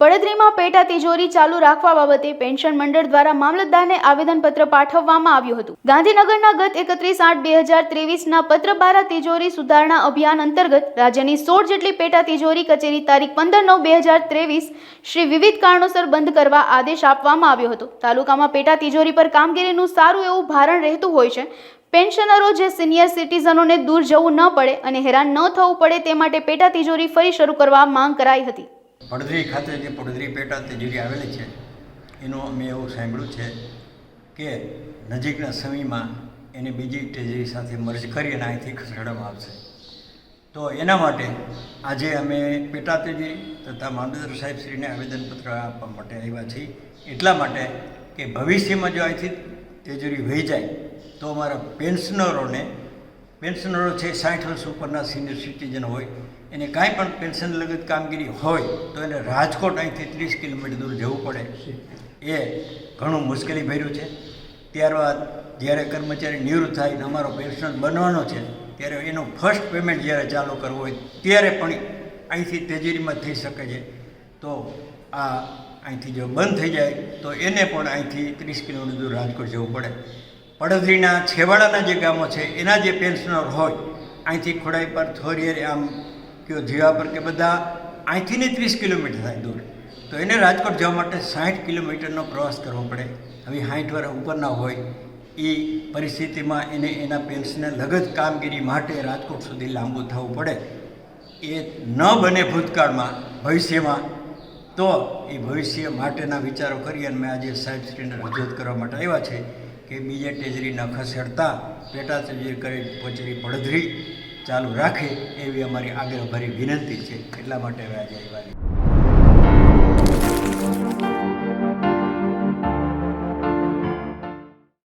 પડદરીમાં પેટા તિજોરી ચાલુ રાખવા બાબતે પેન્શન મંડળ દ્વારા મામલતદારને આવેદનપત્ર પાઠવવામાં આવ્યું હતું. ગાંધીનગરના ગત એકત્રીસ આઠ બે હજાર ત્રેવીસના પત્ર બારા તિજોરી સુધારણા અભિયાન અંતર્ગત રાજ્યની સોળ જેટલી પેટા તિજોરી કચેરી તારીખ પંદર નવ બે હજાર ત્રેવીસ શ્રી વિવિધ કારણોસર બંધ કરવા આદેશ આપવામાં આવ્યો હતો. તાલુકામાં પેટા તિજોરી પર કામગીરીનું સારું એવું ભારણ રહેતું હોય છે. પેન્શનરો જે સિનિયર સિટીઝનોને દૂર જવું ન પડે અને હેરાન ન થવું પડે તે માટે પેટા તિજોરી ફરી શરૂ કરવા માંગ કરાઈ હતી. પડદરી ખાતે જે પડદરી પેટા તિજોરી આવેલી છે, એનું અમે એવું સાંભળ્યું છે કે નજીકના સમયમાં એને બીજી તિજોરી સાથે મર્જ કરી અને અહીંથી ખસેડવામાં આવશે. તો એના માટે આજે અમે પેટા તિજોરી તથા સાહેબ શ્રીને આવેદનપત્ર આપવા માટે આવ્યા છીએ. એટલા માટે કે ભવિષ્યમાં જો અહીંથી તિજોરી વહી જાય તો અમારા પેન્શનરોને પેન્શનરો છે, સાઠ વર્ષ ઉપરના સિનિયર સિટીઝન હોય, એને કાંઈ પણ પેન્શન લગત કામગીરી હોય, તો એને રાજકોટ અહીંથી ત્રીસ કિલોમીટર દૂર જવું પડે. એ ઘણું મુશ્કેલી ભર્યું છે. ત્યારબાદ જ્યારે કર્મચારી નિવૃત્ત થાય ને અમારો પેન્શન બનવાનો છે, ત્યારે એનું ફર્સ્ટ પેમેન્ટ જ્યારે ચાલુ કરવું હોય, ત્યારે પણ અહીંથી તેજરીમાં થઈ શકે છે. તો આ અહીંથી જો બંધ થઈ જાય, તો એને પણ અહીંથી ત્રીસ કિલોમીટર દૂર રાજકોટ જવું પડે. પડદરીના છેવાડાના જે ગામો છે, એના જે પેન્શનર હોય અહીંથી ખોડાઈ પર થોરિયર આમ કયો જીવા પર કે બધા અહીંથી ને ત્રીસ કિલોમીટર થાય દૂર. તો એને રાજકોટ જવા માટે સાઠ કિલોમીટરનો પ્રવાસ કરવો પડે. હવે સાઠ વર્ષ ઉપરના હોય, એ પરિસ્થિતિમાં એને એના પેન્સને લગત કામગીરી માટે રાજકોટ સુધી લાંબુ થવું પડે. એ ન બને ભૂતકાળમાં, ભવિષ્યમાં, તો એ ભવિષ્ય માટેના વિચારો કરી અને મેં આજે સાહેબશ્રીને રજૂઆત કરવા માટે આવ્યા છે. કે બીજે ટેજરી ન ખસેડતા પેટા ટેજરી કરી પચરી પડધરી ચાલુ રાખે એવી અમારી આગ્રહભરી વિનંતી છે. એટલા માટે હવે આજે આવ્યા